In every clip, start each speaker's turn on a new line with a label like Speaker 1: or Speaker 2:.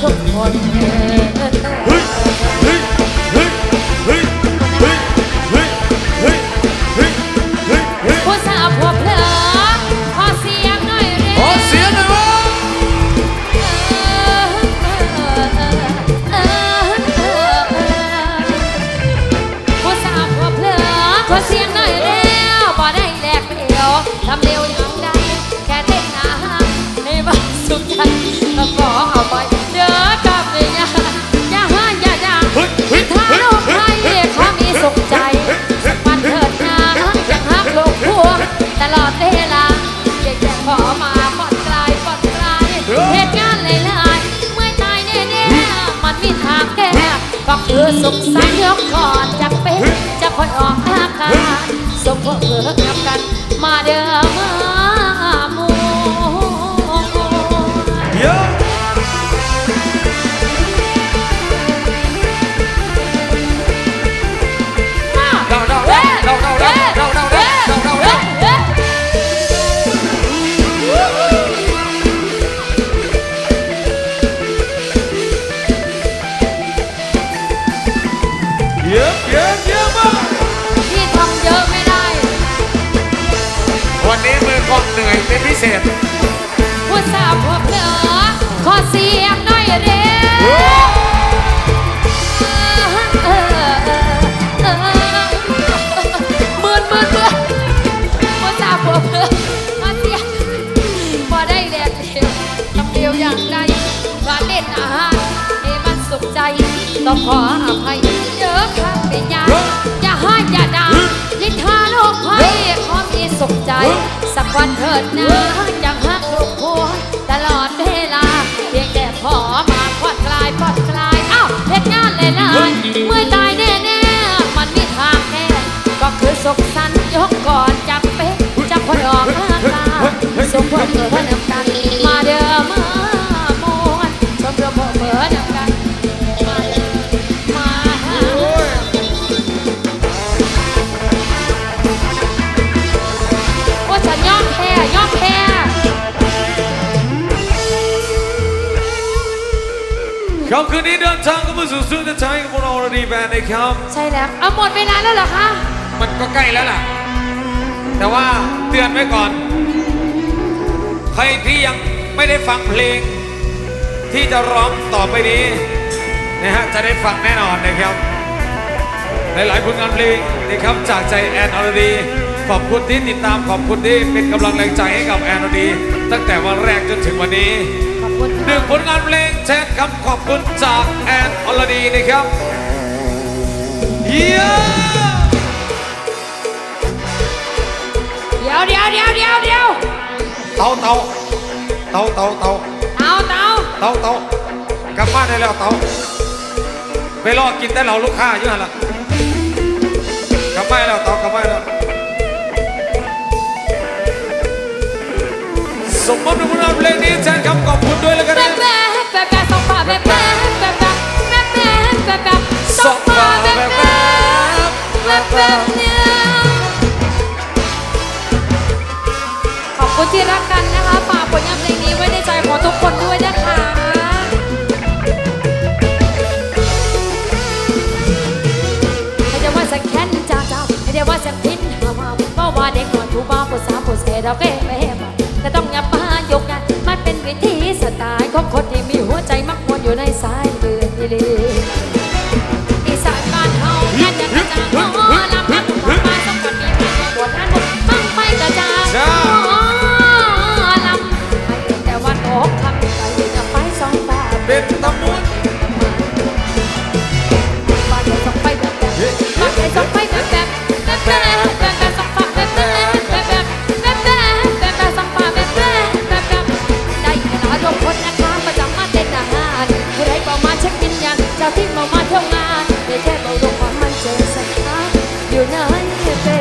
Speaker 1: 这么 พวกเพื่อกับกัน มาเด้
Speaker 2: อ เป็นพิเศษ
Speaker 1: ผู้สาวพวกเธอขอเสียงหน่อยเร็วหมื่นหมื่นเพื่อนผู้สาวพวกเธอขอเสียงพอได้แดดเดียวทำเดียวอย่างใดว่าเล่นอาหารให้มันสุขใจ ต้องขออภัยเยอะครับเป็นยาอย่าห้าอย่าด่าลิทาโลกภัยขอมีสุขใจ สักวันเถิดนะยังฮักลูกพัวตลอดเวลา เพียงแต่พอมาผ่อนคลายผ่อนคลายอ้าวเหตุงานเลยนะเมื่อตายแน่ๆมันมีทางแน่ก็คือสุขสันต์ยกก่อนจับเป๊ะจับคนออกอาตารสมพวกเกิดนำกัน
Speaker 2: ครับคืนนี้เดินทางกันมาสู่สุดท้ายของพวกเราดีแบนด์นะครับ
Speaker 1: ใช่แล้วเอาหมดเวลาแล้วเหรอคะ
Speaker 2: มันก็ใกล้แล้วล่ะ แต่ว่าเตือนไว้ก่อน ใครที่ยังไม่ได้ฟังเพลง ที่จะร้องต่อไปนี้นะฮะจะได้ฟังแน่นอนนะครับ หลายๆผลงานเพลงนะครับจากใจแอนอรดีขอบคุณที่ติดตามขอบคุณที่เป็นกำลังแรงใจให้กับแอนอรดี ตั้งแต่วันแรกจนถึงวันนี้
Speaker 1: ขอบคุณ
Speaker 2: หนึ่งผลงานเพลงแทนคำขอบคุณจากแอนอรดีนะครับเยี่ยม
Speaker 1: เดี๋ยวเดี๋ยวเดี๋ยวเดี๋ยวเดี๋ยว
Speaker 2: เตาเตาเตาเตาเตา
Speaker 1: เตาเตา
Speaker 2: เตาเตากลับบ้านได้แล้วเตาไปรอกินแต่เหล่าลูกค้าอยู่หันละกลับบ้านแล้วเตากลับบ้านแล้ว มมติเป็เพลงนี้แทนคำขอบคุณด้วยแล้วกันนะ
Speaker 1: สองฝาแบบแบบแบบแบบเนี่ยขอบคุณที่รักกันนะคะฝากผลงาน เต้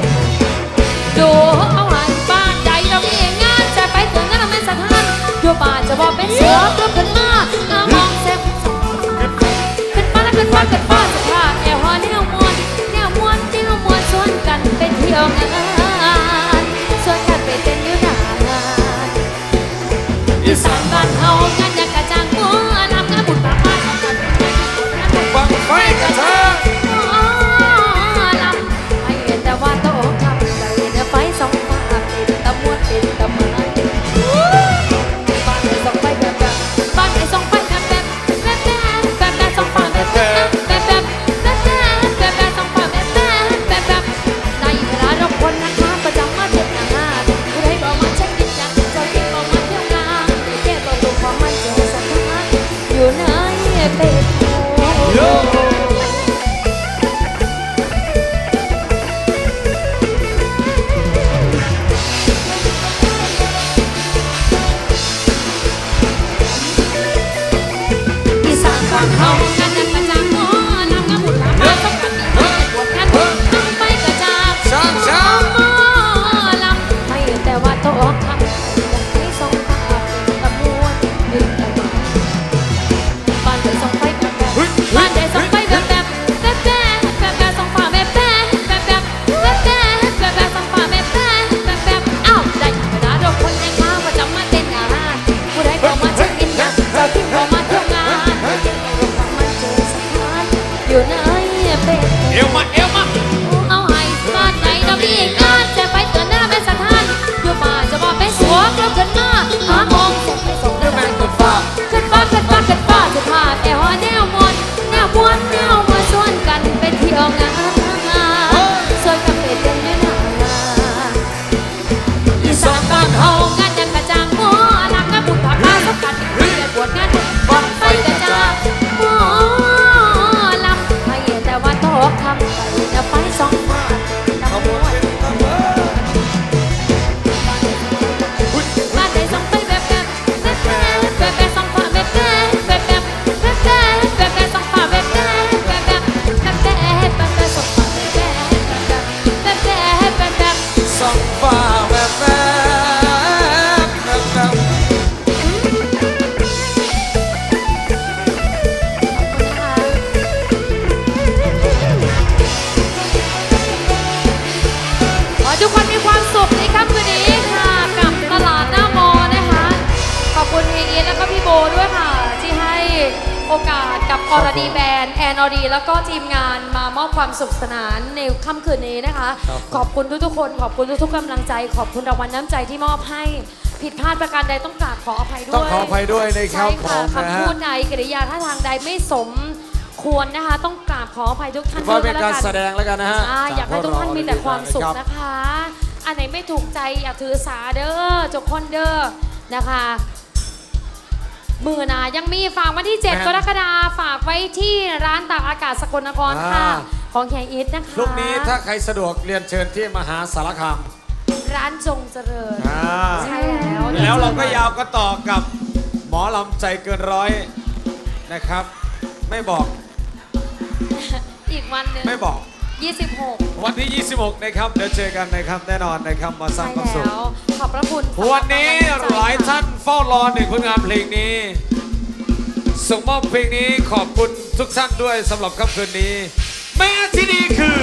Speaker 1: ดูเอาหันบ้านใจเราเองงานใจไป
Speaker 2: ตัว
Speaker 1: นั้นไม่สะท้านดูป่าจะว่าเป็นเสือเพิ่นมาหน้ามองเซ็มเป็นฟ้าและเป็นฟ้ากิดฟ้าจะพาแอลฮอนี่เรามวนเนี่
Speaker 2: ยมว
Speaker 1: นที่เรามวนชวนกันไปเที่ยว ter กันมา อกาสกับอรดีแบนแอนอดีแล้วก็ทีมงานมามอบความสุขสนานในค่ำคืนนี้นะคะขอบคุณทุกๆคน ขอบคุณทุกๆกำลังใจ ขอบคุณรางวัลน้ำใจที่มอบให้ผิดพลาดประการใดต้องกราบขออภัยด้วย
Speaker 2: ต้องขออภัยด้วยนะครั
Speaker 1: ใช่
Speaker 2: บผ
Speaker 1: ค่ะ
Speaker 2: มนะ
Speaker 1: คำ
Speaker 2: ฮะ
Speaker 1: พูดใดกริยาท่าทางใดไม่สมควรนะคะ ต้องกราบขออภัยทุกท่าน
Speaker 2: ถือว่าเป็น
Speaker 1: ด้วย
Speaker 2: การ
Speaker 1: แล้ว
Speaker 2: แสดงแล้วกันนะฮะ
Speaker 1: ใช่อยากให้ทุกท่านมีแต่ความสุข
Speaker 2: รับ
Speaker 1: นะคะ อันไหนไม่ถูกใจอย่าถือสาเด้อจกคนเด้อนะคะ มือหนายังมีฝากวันที่ 7 กรกฎาคมฝากไว้ที่ร้านตากอากาศสกลนครค่ะ
Speaker 2: อ่า
Speaker 1: ของแขงอิทนะคะ
Speaker 2: พรุ่งนี้ถ้าใครสะดวกเรียนเชิญที่มหาสารคาม
Speaker 1: ร้านจงเจริญ
Speaker 2: อ่า
Speaker 1: ใช่แล้ว
Speaker 2: แล้วเราก็ยาวก็ต่อกับหมอลำใจเกินร้อยนะครับ ไม่บอก
Speaker 1: อีกวันหนึ่ง
Speaker 2: ไม่บอก
Speaker 1: 26
Speaker 2: วันที่ 26 นะครับเดี๋ยวเจอกันนะครับแน่นอนนะครับมาสร้า
Speaker 1: ใช่
Speaker 2: งความสุข
Speaker 1: แล้ว ขอบพระคุณสำรับ
Speaker 2: วันนี้
Speaker 1: กำลังใจ
Speaker 2: หลายท่านเฝ้ารอหนึ่งผลงานเพลงนี้ ส่งมอบเพลงนี้ขอบคุณทุกท่านด้วยสำหรับค่ำคืนนี้ แม่ที่นี่คือ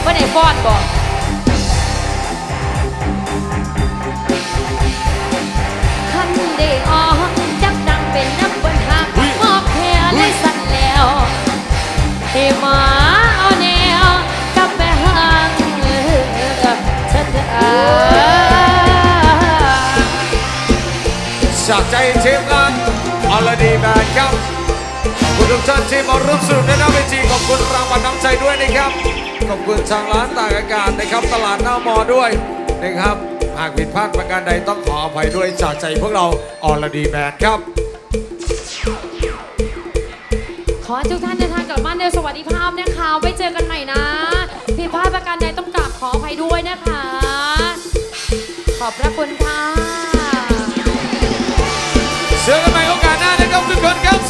Speaker 1: บ่ไม่ได้ฟ้อนบ่คันได้ออกจักดังเป็นน้ำบนหางมอบแค่ได้สั่นแล้วเทมาเอาแนวกลับไปหางฉันจะอา
Speaker 2: จากใจทีมงานอลดีแบนครับขอบคุณทุกท่านที่มาร่วมสนุกในหน้าเวที ขอบคุณทางร้านตากอากาศนะครับ ตลาดหน้ามอด้วยนะครับ หากผิดพลาดประการใดต้องขออภัยด้วยจากใจพวกเราอลดีแบนครับ
Speaker 1: ขอให้ทุกท่านเดินทางกลับบ้านโดยสวัสดิภาพนะคะ ไว้เจอกันใหม่นะ ผิดพลาดประการใดต้องกราบขออภัยด้วยนะคะ ขอบพระคุณค่ะ
Speaker 2: เจอกันใหม่โอกาสหน้านะครับทุกคนครับสวัสดีครับ